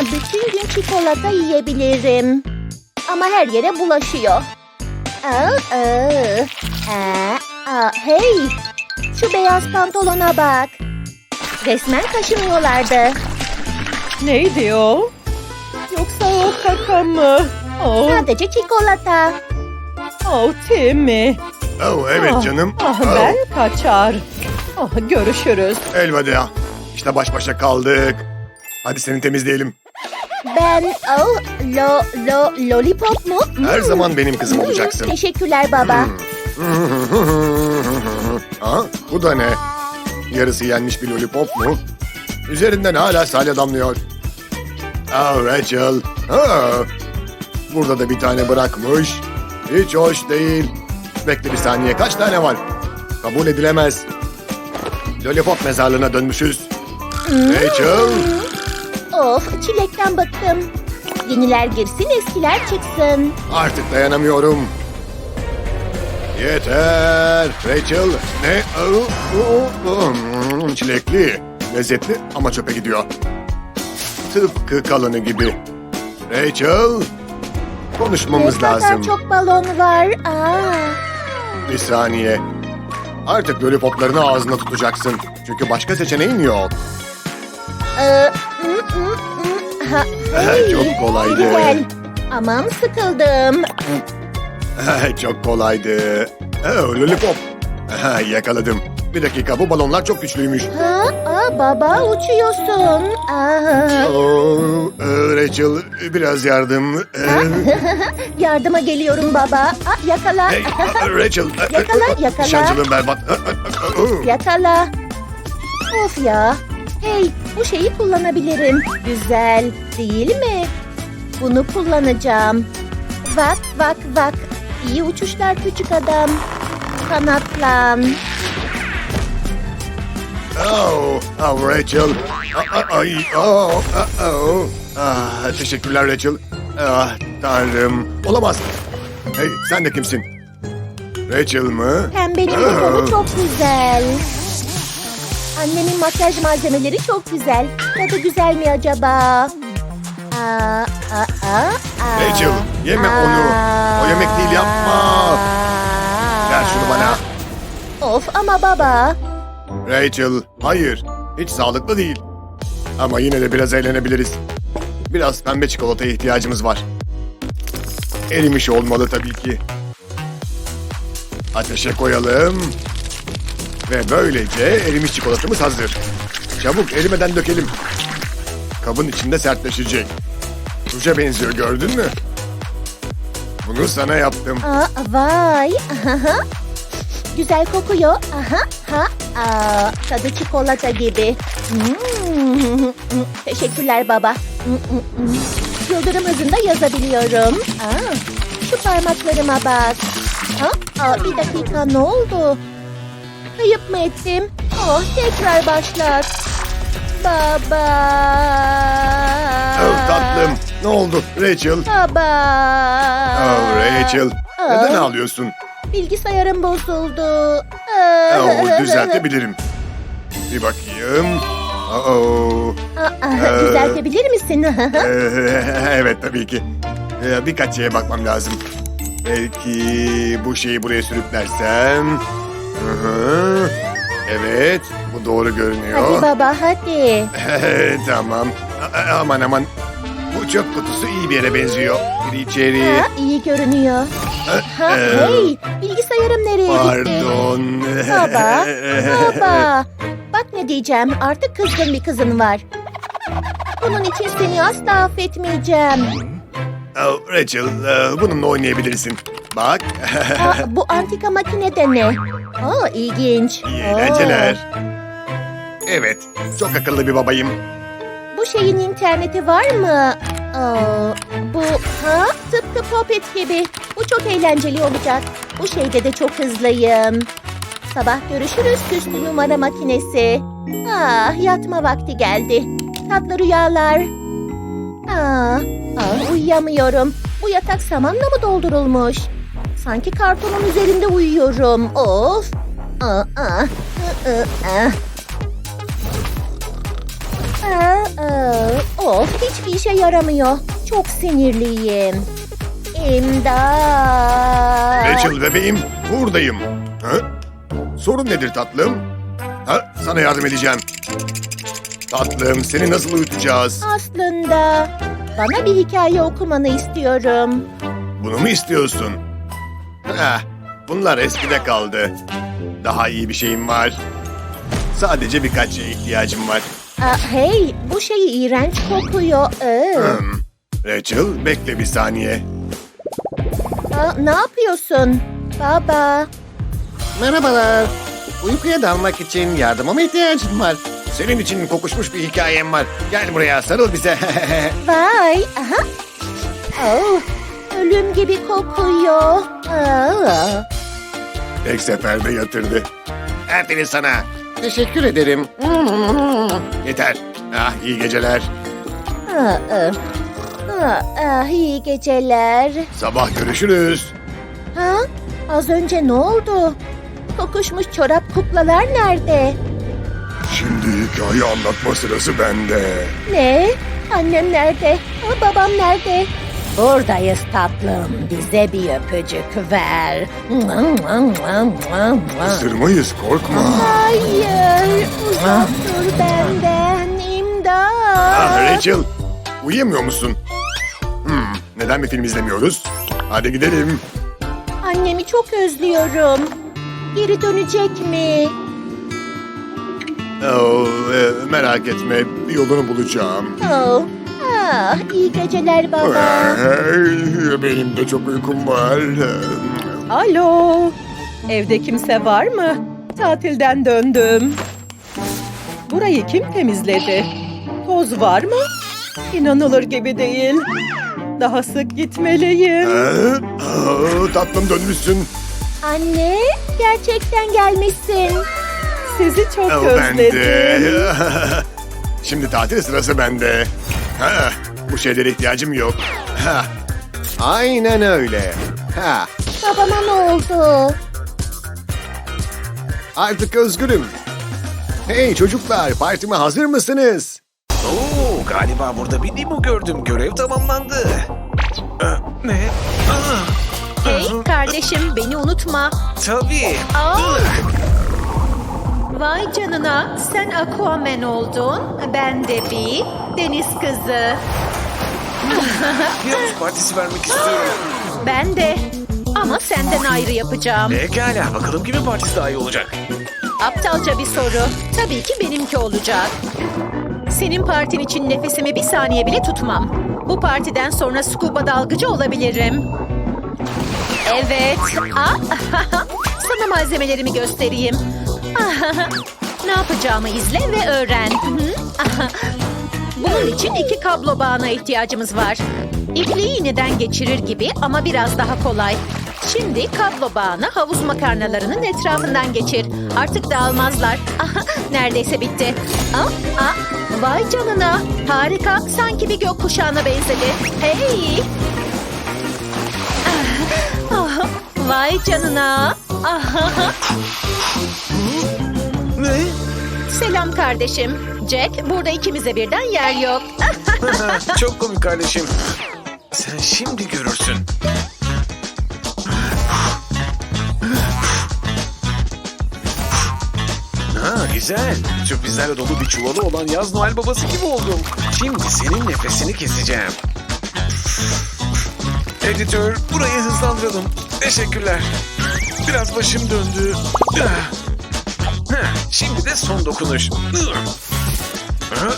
bütün gün çikolata yiyebilirim. Ama her yere bulaşıyor. Aa, aa, aa, aa, hey, şu beyaz pantolona bak. Resmen kaşınıyorlardı. Neydi o? Yoksa o kaka mı? Oh, Sadece çikolata. oh Timmy. Oh evet Ah, canım. Ah, Oh, ben kaçar. Ah, görüşürüz. Elveda. İşte baş başa kaldık. Hadi seni temizleyelim. Ben oh, lo, lo, lollipop mu? Her Hmm. zaman benim kızım Hmm, olacaksın. Teşekkürler baba. ha, bu da ne? Yarısı yenmiş bir lollipop mu? Üzerinden hala salya damlıyor. Ah Rachel. Ha, burada da bir tane bırakmış. Hiç hoş değil. Bekle bir saniye kaç tane var? Kabul edilemez. Lollipop mezarlığına dönmüşüz. Rachel. Of çilekten bıktım. Yeniler girsin eskiler çıksın. Artık dayanamıyorum. Yeter. Rachel. Ne? Oh. Çilekli. Lezzetli ama çöpe gidiyor. Tıpkı kalanı gibi. Rachel. Konuşmamız ne lazım. çok balon var. Aa. Bir saniye. Artık lollipoplarını ağzına tutacaksın. Çünkü başka seçeneğin yok. Ee, mm, mm, mm. Ha, hey, Çok kolaydı. Güzel. Aman sıkıldım. Çok kolaydı. Oh, lollipop. Yakaladım. Bir dakika bu balonlar çok güçlüymüş. Ha, aa, baba uçuyorsun. Aa. Oo, e, Rachel biraz yardım. E, Yardıma geliyorum baba. Aa, yakala. hey, Rachel. e, Yakala, e, yakala. Şancılığın berbat. E, e, e, e. Yakala. Of ya. Hey, bu şeyi kullanabilirim. Güzel, değil mi? Bunu kullanacağım. Vak vak vak. İyi uçuşlar küçük adam. Kanatlan. Oh, oh, Rachel. Ah, ah, Ay, oh, ah, oh. Ah, teşekkürler Rachel. Ah, tanrım. Olamaz. Hey, sen de kimsin? Rachel mı? Pembenin bu kolu çok güzel. Annemin makyaj malzemeleri çok güzel. Tadı güzel mi acaba? Aa, aa, aa, aa. Rachel, yeme onu. O yemek değil, yapma. Ver şunu bana. Of ama baba. Rachel, hayır. Hiç sağlıklı değil. Ama yine de biraz eğlenebiliriz. Biraz pembe çikolataya ihtiyacımız var. Erimiş olmalı tabii ki. Ateşe koyalım. Ve böylece erimiş çikolatamız hazır. Çabuk erimeden dökelim. Kabın içinde sertleşecek. Ruja benziyor gördün mü? Bunu sana yaptım. Aa, vay. Aha. Güzel kokuyor. Aha. Ha. Aa, tadı çikolata gibi. Hmm. Teşekkürler baba. Hmm. Yıldırım hızında yazabiliyorum. Aa, şu parmaklarıma bak. Ha? Aa, bir dakika ne oldu? Kayıp mı ettim? Oh tekrar başlat. Baba. Oh, tatlım. Ne oldu Rachel? Baba. Oh, Rachel. Neden Aa. ağlıyorsun? Bilgisayarım bozuldu. Oh, düzeltebilirim. Bir bakayım. Oh, Aa, düzeltebilir misin? evet tabii ki. Ee, Birkaç şeye bakmam lazım. Belki bu şeyi buraya sürüklersem. Hı hı. Evet, bu doğru görünüyor. hadi baba hadi. tamam. A- a- aman aman. Bu çöp kutusu iyi bir yere benziyor. Bir içeri. Ha, iyi görünüyor. Ha, Ee, hey, bilgisayarım nereye gitti? Pardon. Baba, baba. Bak ne diyeceğim, artık kızgın bir kızın var. Bunun için seni asla affetmeyeceğim. Oh, Rachel, e, bununla oynayabilirsin. Bak. Aa, bu antika makine de ne? Aa, ilginç. İyi eğlenceler. Evet, çok akıllı bir babayım. Bu şeyin interneti var mı? Aa, bu ha tıpkı Poppet gibi. Bu çok eğlenceli olacak. Bu şeyde de çok hızlıyım. Sabah görüşürüz süslü numara makinesi. Ah yatma vakti geldi. Tatlı rüyalar. Aa, uyuyamıyorum. Bu yatak samanla mı doldurulmuş? Sanki kartonun üzerinde uyuyorum. Of. Aa, aa, ı, ah. Aa, aa, Of hiçbir işe yaramıyor. Çok sinirliyim. İmdat. Rachel bebeğim buradayım. Ha? Sorun nedir tatlım? Ha? Sana yardım edeceğim. Tatlım seni nasıl uyutacağız? Aslında bana bir hikaye okumanı istiyorum. Bunu mu istiyorsun? Heh, bunlar eskide kaldı. Daha iyi bir şeyim var. Sadece birkaç şeye ihtiyacım var. Aa, hey bu şey iğrenç kokuyor. Ee. Hmm. Rachel bekle bir saniye. Aa, ne yapıyorsun? Baba. Merhabalar. Uykuya dalmak için yardıma mı ihtiyacın var? Senin için kokuşmuş bir hikayem var. Gel buraya sarıl bize. Vay. Aha. Oh, ölüm gibi kokuyor. Aa. Tek seferde yatırdı. Aferin sana. Teşekkür ederim. Yeter. Ah iyi geceler. Aa, aa. Aa, ah, iyi geceler. Sabah görüşürüz. Ha? Az önce ne oldu? Kokuşmuş çorap kuklalar nerede? Şimdi hikaye anlatma sırası bende. Ne? Annem nerede? Babam nerede? Buradayız tatlım. Bize bir öpücük ver. Isırmayız korkma. Hayır. Uzak dur benden. İmdat. Ah Rachel. Uyuyamıyor musun? Hmm, neden bir film izlemiyoruz? Hadi gidelim. Annemi çok özlüyorum. Geri dönecek mi? Oh, e, merak etme. Yolunu bulacağım. Oh. Ah, iyi geceler baba. Hey, Benim de çok uykum var. Alo. Evde kimse var mı? Tatilden döndüm. Burayı kim temizledi? Toz var mı? İnanılır gibi değil. Daha sık gitmeliyim. Ha? Aa, tatlım dönmüşsün. Anne, gerçekten gelmişsin. Sizi çok de. özledim. Şimdi tatil sırası bende. Ha, bu şeylere ihtiyacım yok. Ha, aynen öyle. Ha, Babama ne oldu? artık özgürüm. Hey çocuklar, partime hazır mısınız? Oo, galiba burada bir Nemo gördüm. Görev tamamlandı. Ee, ne? Aa, Hey kardeşim beni unutma. tabii. Aa! Vay canına sen Aquaman oldun. Ben de bir deniz kızı. Bir havuz partisi vermek istiyorum. Ben de. Ama senden ayrı yapacağım. Pekala, bakalım kimin partisi daha iyi olacak. Aptalca bir soru. Tabii ki benimki olacak. Senin partin için nefesimi bir saniye bile tutmam. Bu partiden sonra scuba dalgıcı olabilirim. Evet. Aa, sana malzemelerimi göstereyim. Ne yapacağımı izle ve öğren. Bunun için iki kablo bağına ihtiyacımız var. İpliği iğneden geçirir gibi ama biraz daha kolay. Şimdi kablo bağını havuz makarnalarının etrafından geçir. Artık dağılmazlar. Neredeyse bitti. Aa, aa, vay canına. Harika. Sanki bir gökkuşağına benzedi. Hey. Ah, ah, vay canına. Ah, Ne? Selam kardeşim. Jack, burada ikimize birden yer yok. Çok komik kardeşim. Sen şimdi görürsün. Ha güzel. Sürprizlerle dolu bir çuvalı olan yaz Noel babası gibi oldum. Şimdi senin nefesini keseceğim. Editör, burayı hızlandıralım. Teşekkürler. Biraz başım döndü. Son dokunuş. Hı?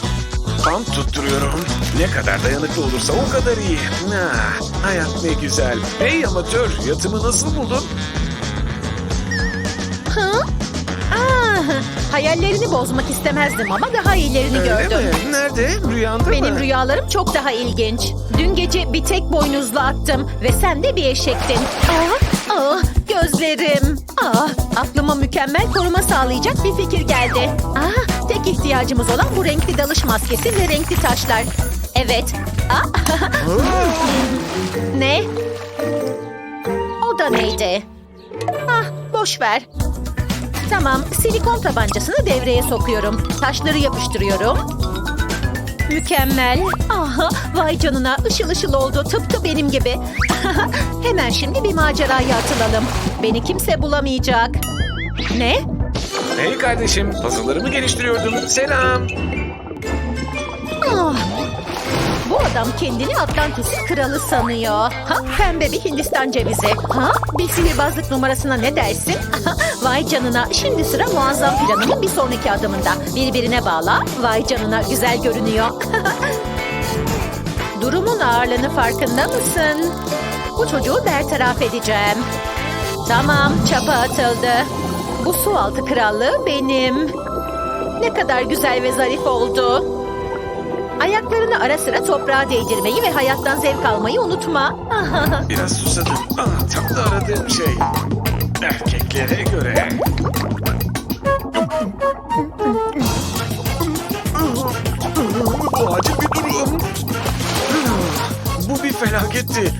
Bant tutturuyorum. Ne kadar dayanıklı olursa o kadar iyi. Ah, hayat ne güzel. Hey amatör, yatımı nasıl buldun? Ah, hayallerini bozmak istemezdim ama daha iyilerini Öyle gördüm. mi? Nerede? Rüyanda Benim mı? rüyalarım çok daha ilginç. Dün gece bir tek boynuzlu attım ve sen de bir eşektin. Ah, ah, gözlerim. Ah, aklıma mükemmel koruma sağlayacak bir fikir geldi. Ah, tek ihtiyacımız olan bu renkli dalış maskesi ve renkli taşlar. Evet. Ah, ne? O da neydi? Ah, boş ver. Tamam, silikon tabancasını devreye sokuyorum. Taşları yapıştırıyorum. Mükemmel. Aha, vay canına ışıl ışıl oldu tıpkı benim gibi. Hemen şimdi bir maceraya atılalım. Beni kimse bulamayacak. Ne? Hey kardeşim, puzzle'larımı geliştiriyordum. Selam. Adam kendini Atlantis'in kralı sanıyor. Ha, pembe bir Hindistan cevizi. Ha, bir sihirbazlık numarasına ne dersin? Vay canına. Şimdi sıra muazzam planımın bir sonraki adımında. Birbirine bağla. Vay canına güzel görünüyor. Durumun ağırlığını farkında mısın? Bu çocuğu bertaraf edeceğim. Tamam, çapa atıldı. Bu su altı krallığı benim. Ne kadar güzel ve zarif oldu. Ayaklarını ara sıra toprağa değdirmeyi ve hayattan zevk almayı unutma. Biraz susadım. Ah, tam da aradığım şey. Erkeklere göre. Bu acil bir durum. Bu bir felaketti.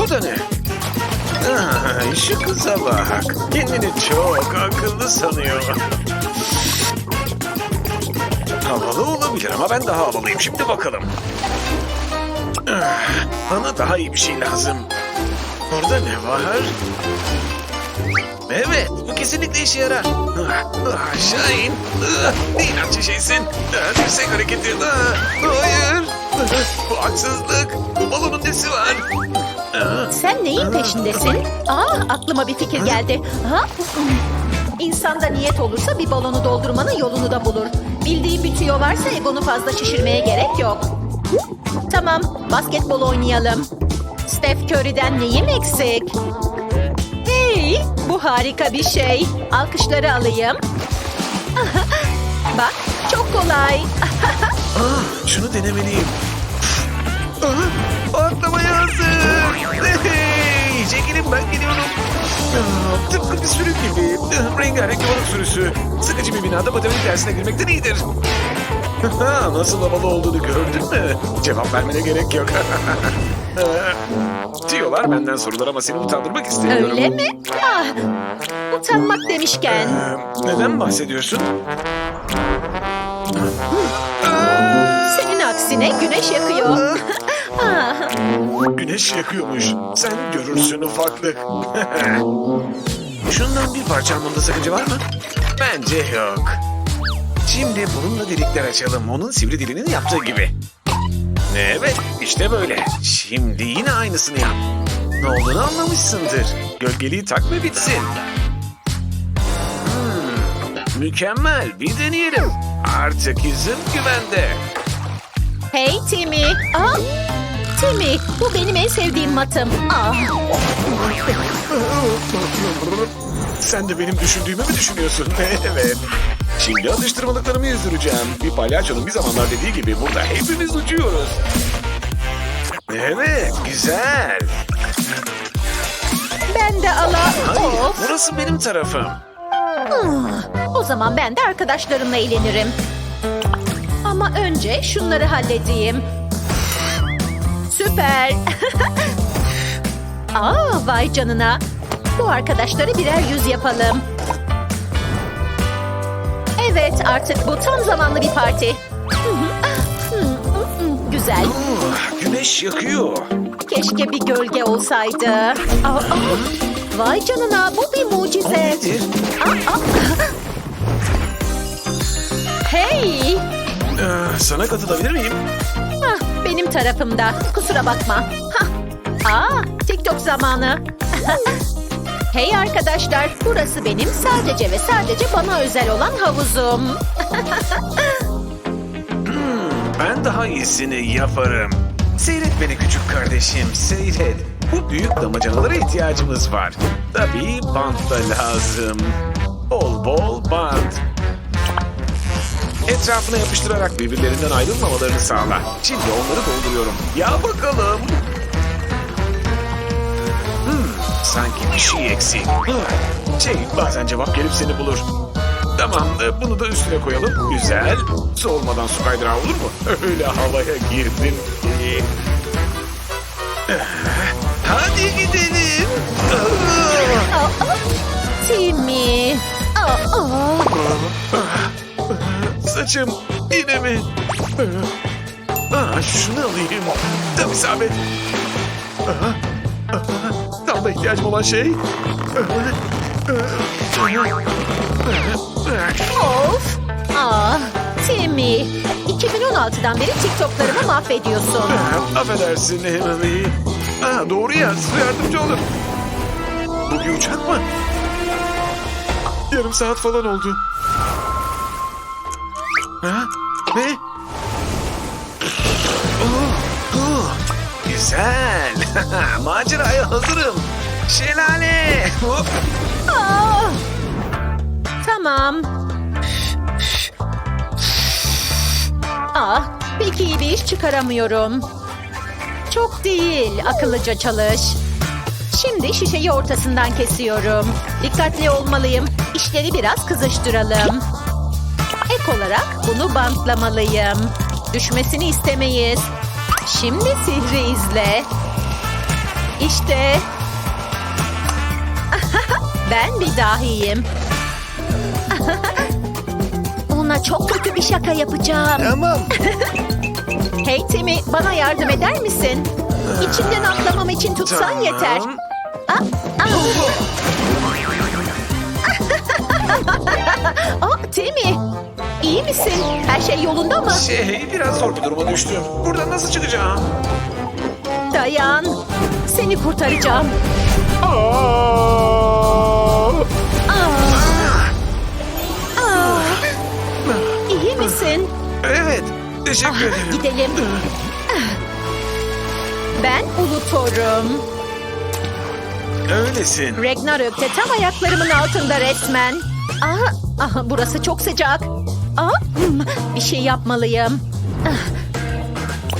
Bu da ne? Şu kıza bak. Kendini çok akıllı sanıyor. Havalı olabilir ama ben daha havalıyım. Şimdi bakalım. Ah, Bana daha iyi bir şey lazım. Orada ne var? Evet, bu kesinlikle işe yarar. Ah, ah, Şahin, ah, ne inatçı şeysin. Ah, Dirsek hareketi. Ah, Hayır, bu haksızlık. Bu balonun nesi var? Sen neyin peşindesin? Aa, aklıma bir fikir geldi. Ha? İnsanda niyet olursa bir balonu doldurmanın yolunu da bulur. Bildiğin bir tüyo varsa egonu fazla şişirmeye gerek yok. Tamam, basketbol oynayalım. Steph Curry'den neyim eksik? Hey, bu harika bir şey. Alkışları alayım. Bak, çok kolay. ah, şunu denemeliyim. Ah, Atlamaya hazır. Hey, çekilin ben geliyorum. Ah, Tıpkı bir sürü gibi. Rengarenk balık sürüsü. Sıkıcı bir binada matematik dersine girmekten iyidir. Ha, Nasıl havalı olduğunu gördün mü? Cevap vermene gerek yok. Tiyolar benden sorular ama seni utandırmak istemiyorum. Öyle mi? Ah, utanmak demişken. Ee, Neden bahsediyorsun? Senin aksine güneş yakıyor. Güneş yakıyormuş. Sen görürsün ufaklık. Şundan bir parça almamda sakınca var mı? Bence yok. Şimdi bununla delikler açalım. Onun sivri dilinin yaptığı gibi. Evet, işte böyle. Şimdi yine aynısını yap. Ne olduğunu anlamışsındır. Gölgeliği tak ve bitsin. Hmm, mükemmel. Bir deneyelim. Artık yüzüm güvende. Hey Timmy. Ah, Timmy, bu benim en sevdiğim matım. Ah, Sen de benim düşündüğümü mü düşünüyorsun? evet. Şimdi atıştırmalıklarımı yüzdüreceğim. Bir palyaçonun bir zamanlar dediği gibi burada hepimiz uçuyoruz. Evet, güzel. ben de ala... Hayır, Of. burası benim tarafım. Ah, o zaman ben de arkadaşlarımla eğlenirim. Ama önce şunları halledeyim. Süper. Aa, vay canına. Bu arkadaşları birer yüz yapalım. Evet, artık bu tam zamanlı bir parti. Güzel. Oh, güneş yakıyor. Keşke bir gölge olsaydı. Aa, aa. Vay canına, bu bir mucize. nedir? Hey! Ee, sana katılabilir miyim? Hah, benim tarafımda. Kusura bakma. Hah. Aa, TikTok zamanı. hey arkadaşlar, burası benim sadece ve sadece bana özel olan havuzum. Ben daha iyisini yaparım. Seyret beni küçük kardeşim, seyret. Bu büyük damacanalara ihtiyacımız var. Tabii bant da lazım. Bol bol bant. Etrafına yapıştırarak birbirlerinden ayrılmamalarını sağla. Şimdi onları dolduruyorum. Ya bakalım. Hmm, sanki bir şey eksik. Ah, Şey, bazen cevap gelip seni bulur. Tamam, e, bunu da üstüne koyalım. Güzel. Su olmadan su kaydırağı olur mu? Öyle havaya girdim ki. Ah, Hadi gidelim. Ah, Timmy. Aa, aa. Saçım Yine mi? Aa, şunu alayım. Tam isabet. Aha, aha, Tam da ihtiyacım olan şey. Of! Ah, Timmy. 2016'dan beri TikTok'larımı mahvediyorsun. Aa, Affedersin Emily. Aa, doğru ya, size yardımcı olun. Bu bir uçak mı? Yarım saat falan oldu. Ha? Ne? Oh, oh, güzel. Maceraya hazırım. Şelale. Tamam. Ah, pek iyi bir iş çıkaramıyorum. Çok değil, akıllıca çalış. Şimdi şişeyi ortasından kesiyorum. Dikkatli olmalıyım. İşleri biraz kızıştıralım. Ek olarak bunu bantlamalıyım. Düşmesini istemeyiz. Şimdi sihri izle. İşte ben bir dahiyim. Ona çok kötü bir şaka yapacağım. Tamam. Hey Timmy, bana yardım eder misin? İçinden atlamam için tutsan Tamam. yeter. Ah, ah. Aa, Timmy, iyi misin? Her şey yolunda mı? Şey, biraz zor bir duruma düştüm. Buradan nasıl çıkacağım? Dayan, seni kurtaracağım. Aa! Ah. Ah. İyi misin? Evet, teşekkür ederim. Gidelim. Ben Ulutor'um. Öylesin. Ragnarök'te tam ayaklarımın altında resmen. Aa, aha, burası çok sıcak. Aa, hmm, bir şey yapmalıyım. Ah.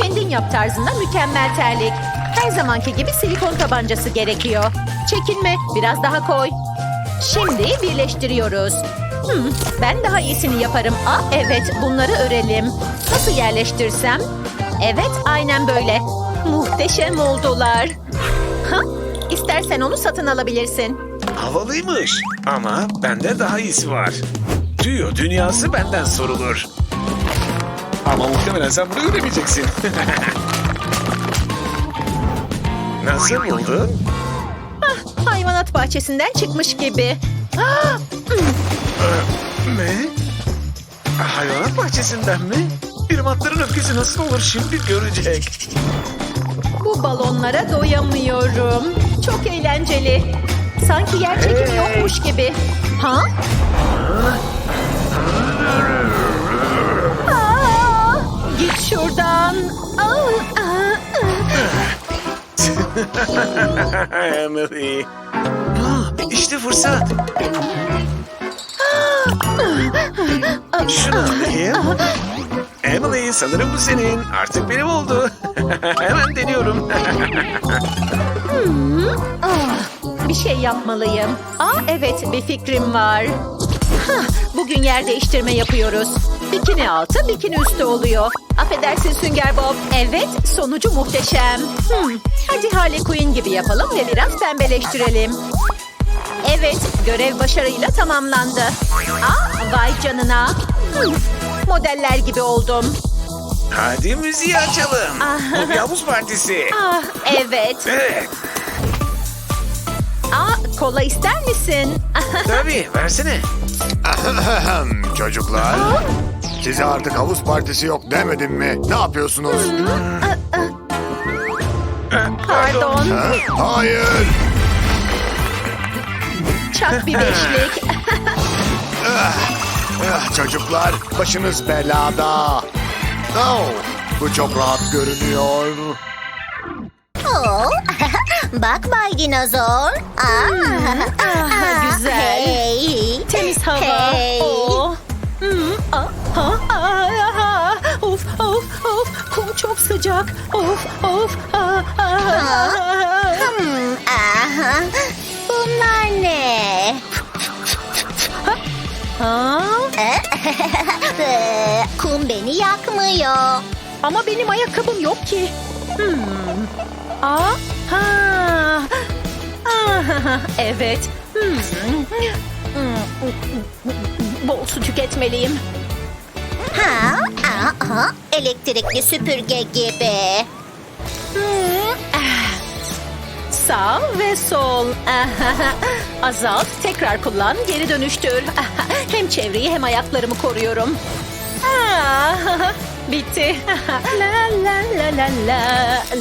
Kendin yap tarzında mükemmel terlik. Her zamanki gibi silikon tabancası gerekiyor. Çekinme, biraz daha koy. Şimdi birleştiriyoruz. Hmm, ben daha iyisini yaparım. Aa, evet, bunları örelim. Nasıl yerleştirsem? Evet, aynen böyle. Muhteşem oldular. Ha? İstersen onu satın alabilirsin. Havalıymış ama bende daha iyisi var. Tüyo dünyası benden sorulur. Ama muhtemelen sen bunu göremeyeceksin. Nasıl buldun? Hayvanat bahçesinden çıkmış gibi. Ah, Ne? Hayvanat bahçesinden mi? Bir matların öfkesi nasıl olur şimdi görecek. bu balonlara doyamıyorum. Çok eğlenceli. Sanki yer çekimi yokmuş gibi. Ha? Aa, git şuradan. Aa, aa, aa. Emily. Ah, İşte fırsat. Şunu alayım. Emily sanırım bu senin. Artık benim oldu. Hemen deniyorum. Ah, bir şey yapmalıyım. Aa evet bir fikrim var. Hah, bugün yer değiştirme yapıyoruz. Bikini altı, bikini üstü oluyor. Affedersin Sünger Bob. Evet, sonucu muhteşem. Hmm, hadi Harley Quinn gibi yapalım ve biraz pembeleştirelim. Evet, görev başarıyla tamamlandı. Aa, vay canına. Hmm, modeller gibi oldum. Hadi müziği açalım. Bu bir havuz partisi. Ah, evet. Evet. Aa, kola ister misin? Tabii versene. Çocuklar. Size artık havuz partisi yok demedim mi? Ne yapıyorsunuz? Pardon. Ha? Hayır. Çak bir beşlik. Ah, Çocuklar başınız belada. Oh, bu çok rahat görünüyor. Oo, bak Bay Dinozor. Aa, ah, güzel. Hey. Temiz hava. Hey. Oh. Hmm, ah, ah, ah, ah. Of of of. Kum çok sıcak. Of of. Ah, ah, ah. Hmm, aha. Bunlar ne? Ha? Kum beni yakmıyor. Ama benim ayakkabım yok ki. Hmm. Aa, ha. Ah, evet. Hmm. Hmm. Bol su tüketmeliyim. Ha, aha, elektrikli süpürge gibi. Sağ ve sol. Azalt, tekrar kullan, geri dönüştür. Hem çevreyi hem ayaklarımı koruyorum. Ah, Bitti. La la la la la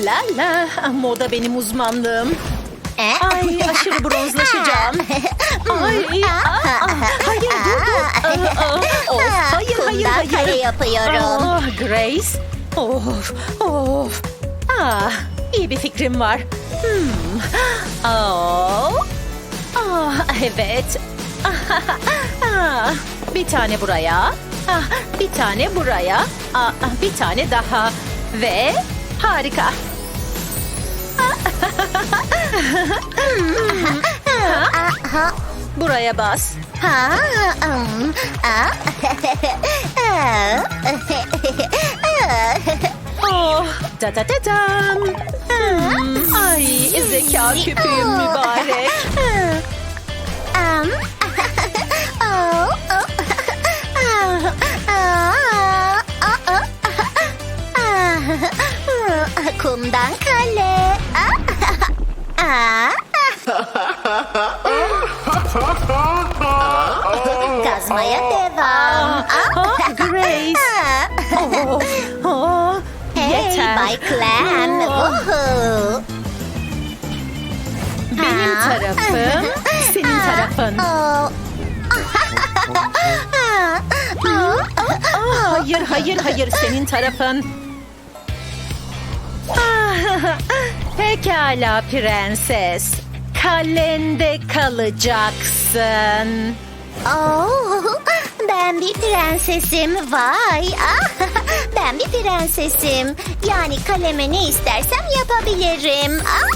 la la. Moda benim uzmanlığım. E? Ay aşırı bronzlaşacağım. Ay, ah, ah, hayır dur dur. Ah, ah, Of, hayır hayır Kumdan kare hayır. yapıyorum. Ah, Grace. Of, of. Ah, iyi bir fikrim var. Hmm. Oh. Ah, evet. Ah, bir tane buraya. Ah, bir tane buraya. Ah, ah, bir tane daha. Ve harika. Buraya bas. Oh, da da da dam. Hmm, ay, zeka küpüğüm mübarek. Kumdan kale. Kazmaya devam. Grace. Oh, oh, Hey. Bay. Woohoo. Benim tarafım, senin tarafın. Oh. Ah, hayır, hayır, hayır, senin tarafın. Ah, Pekala prenses. Kalende kalacaksın. Oh, ben bir prensesim. Vay. Ah, ben bir prensesim. Yani kaleme ne istersem yapabilirim. Ah.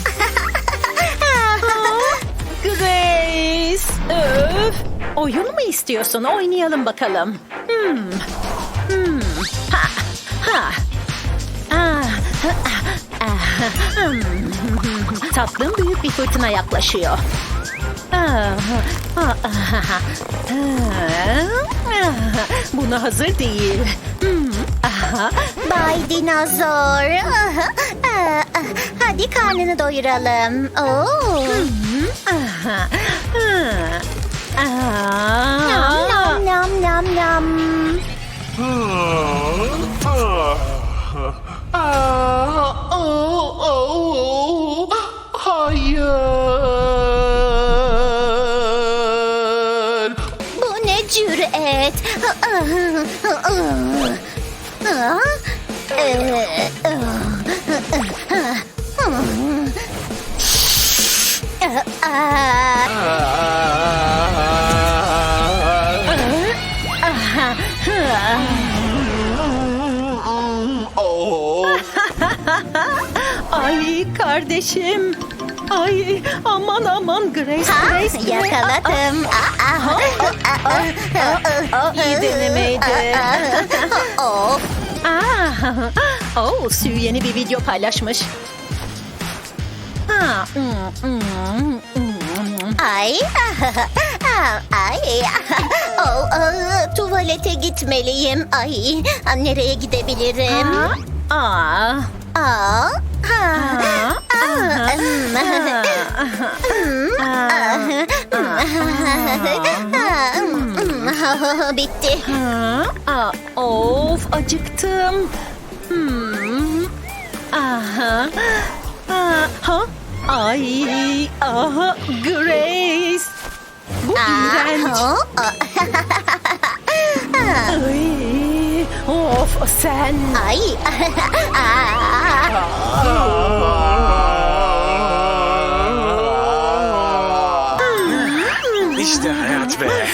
Grace. Öf. Oyun mu istiyorsun? Oynayalım bakalım. Hmm. Hmm. Ah. Ah. Hmm. Tatlım büyük bir fırtına yaklaşıyor. Ah. Ah. Ah. Ah. Buna hazır değil. Hmm. Ah. Bay Dinozor. Ah, ah, ah. Hadi karnını doyuralım. Oh. Ah. Ah. Nam nam nam nam nam. Hayır. Bu ne cüret? Ay kardeşim. Ay aman aman Grace Ha, Grace. Grace. yakaladım. İyi denemeydi. Of. Aa, oh, Sue yeni bir video paylaşmış. Ha, mm, mm, mm. Ay. Ay. Oh, oh, tuvalete gitmeliyim. Ay. Nereye gidebilirim? Aa, Aa. Aa, Bitti. Aa, of acıktım. Hmm. Aha. Aa, ha? Ay, aha, Grace. Bu iğrenç. Ay, of sen. Ay. İşte hayat be.